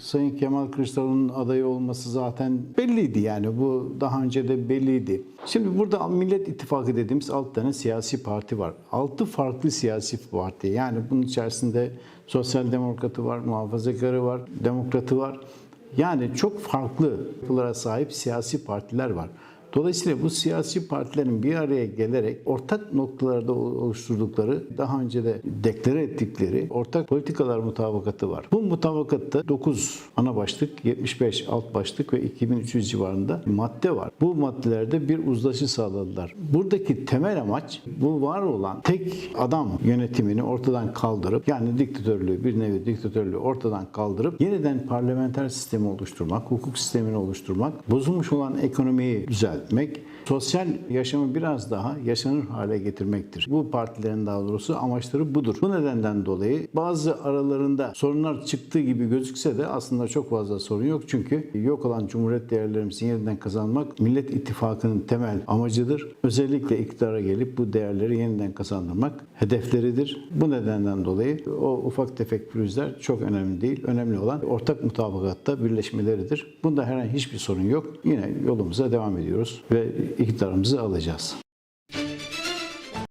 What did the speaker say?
Sayın Kemal Kılıçdaroğlu'nun adayı olması zaten belliydi yani bu daha önce de belliydi. Şimdi burada Millet İttifakı dediğimiz 6 tane siyasi parti var. 6 farklı siyasi parti yani bunun içerisinde sosyal demokratı var, muhafazakarı var, demokratı var. Yani çok farklı yapılara sahip siyasi partiler var. Dolayısıyla bu siyasi partilerin bir araya gelerek ortak noktalarda oluşturdukları, daha önce de deklare ettikleri ortak politikalar mutabakatı var. Bu mutabakatta 9 ana başlık, 75 alt başlık ve 2300 civarında madde var. Bu maddelerde bir uzlaşı sağladılar. Buradaki temel amaç bu var olan tek adam yönetimini ortadan kaldırıp yani diktatörlüğü bir nevi diktatörlüğü ortadan kaldırıp yeniden parlamenter sistemi oluşturmak, hukuk sistemini oluşturmak, bozulmuş olan ekonomiyi düzeltmek, sosyal yaşamı biraz daha yaşanır hale getirmektir. Bu partilerin daha doğrusu amaçları budur. Bu nedenden dolayı bazı aralarında sorunlar çıktığı gibi gözükse de aslında çok fazla sorun yok. Çünkü yok olan cumhuriyet değerlerimizi yeniden kazanmak Millet İttifakı'nın temel amacıdır. Özellikle iktidara gelip bu değerleri yeniden kazandırmak hedefleridir. Bu nedenden dolayı o ufak tefek pürüzler çok önemli değil. Önemli olan ortak mutabakatta birleşmeleridir. Bunda herhangi hiçbir sorun yok. Yine yolumuza devam ediyoruz ve iktidarımızı alacağız.